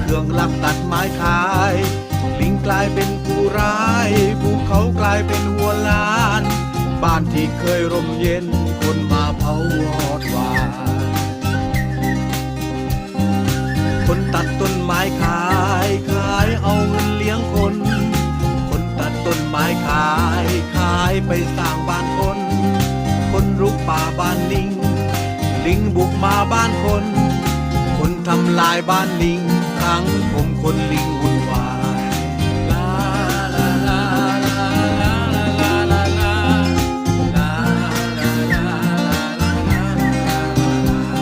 เครื่องลักตัดไม้ขาย ลิงกลายเป็นผู้ร้ายภูเขากลายเป็นหัวล้าน บ้านที่เคยร่มเย็นคนมาเผาวอดวานคนตัดต้นไม้ขายขายเอาเงินเลี้ยงคน คนตัดต้นไม้ขายขายไปสร้างบ้านคน คนรุกป่าบ้านลิง ลิงบุกมาบ้านคน คนทำลายบ้านลิง รั้งผมคนลิงวุ่นวายลาลาลาลาลาลาลาลาลาลาลาลาลาลา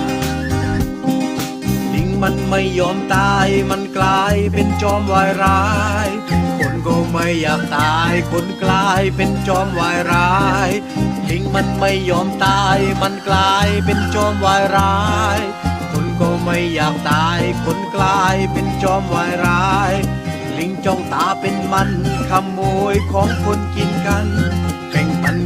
ลิงมันไม่ยอมตายมันกลายเป็นจอมวายร้าย คนก็ไม่อยากตายคนกลายเป็นจอมวายร้ายลิงมันไม่ยอมตายมันกลายเป็นจอมวายร้าย คนก็ไม่อยากตายคน เป็นจอมวายร้าย ลิงจ้องตาเป็นมันขโมยของคนกินกันแบ่งปัน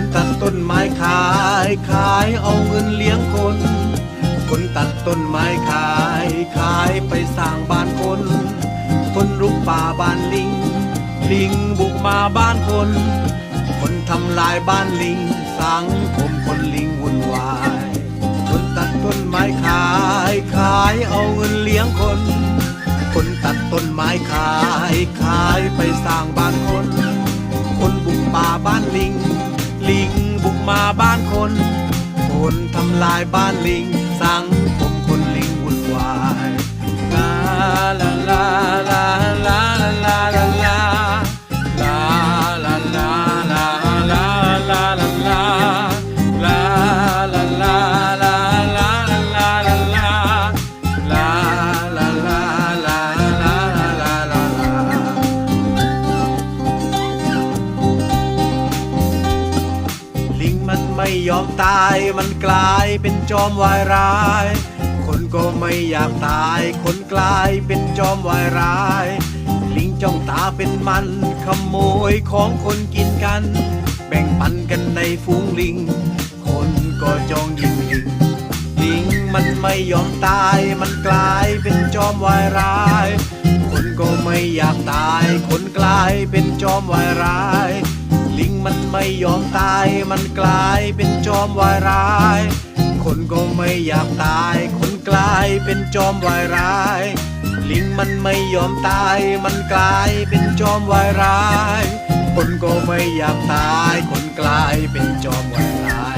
คนตัดต้นไม้ขายขายเอาเงินเลี้ยงคน คนตัดต้นไม้ขายขายไปสร้างบ้านคน คนรุกป่าบ้านลิง ลิงบุกมาบ้านคน คนทำลายบ้านลิง สังคมคนลิงวุ่นวาย คนตัดต้นไม้ขายขายเอาเงินเลี้ยงคน คนตัดต้นไม้ขายขายไปสร้างบ้านคน คนบุกป่าบ้านลิง มาบ้านคน คนทำลายบ้านลิงสังคม ไม่ยอมตายมันกลายเป็นจอมวายร้าย คนก็ไม่อยากตาย คนกลายเป็นจอมวายร้าย ลิงจ้องตาเป็นมันขโมยของคนกินกัน แบ่งปันกันในฝูงลิง คนก็จองยิงลิงลิงมันไม่ยอมตายมันกลายเป็นจอมวายร้าย คนก็ไม่อยากตาย คนกลายเป็นจอมวายร้าย ไม่ยอมตายมันกลายเป็นจอมวายร้าย คนก็ไม่อยากตาย คนกลายเป็นจอมวายร้าย ลิงมันไม่ยอมตายมันกลายเป็นจอมวายร้าย คนก็ไม่อยากตาย คนกลายเป็นจอมวายร้าย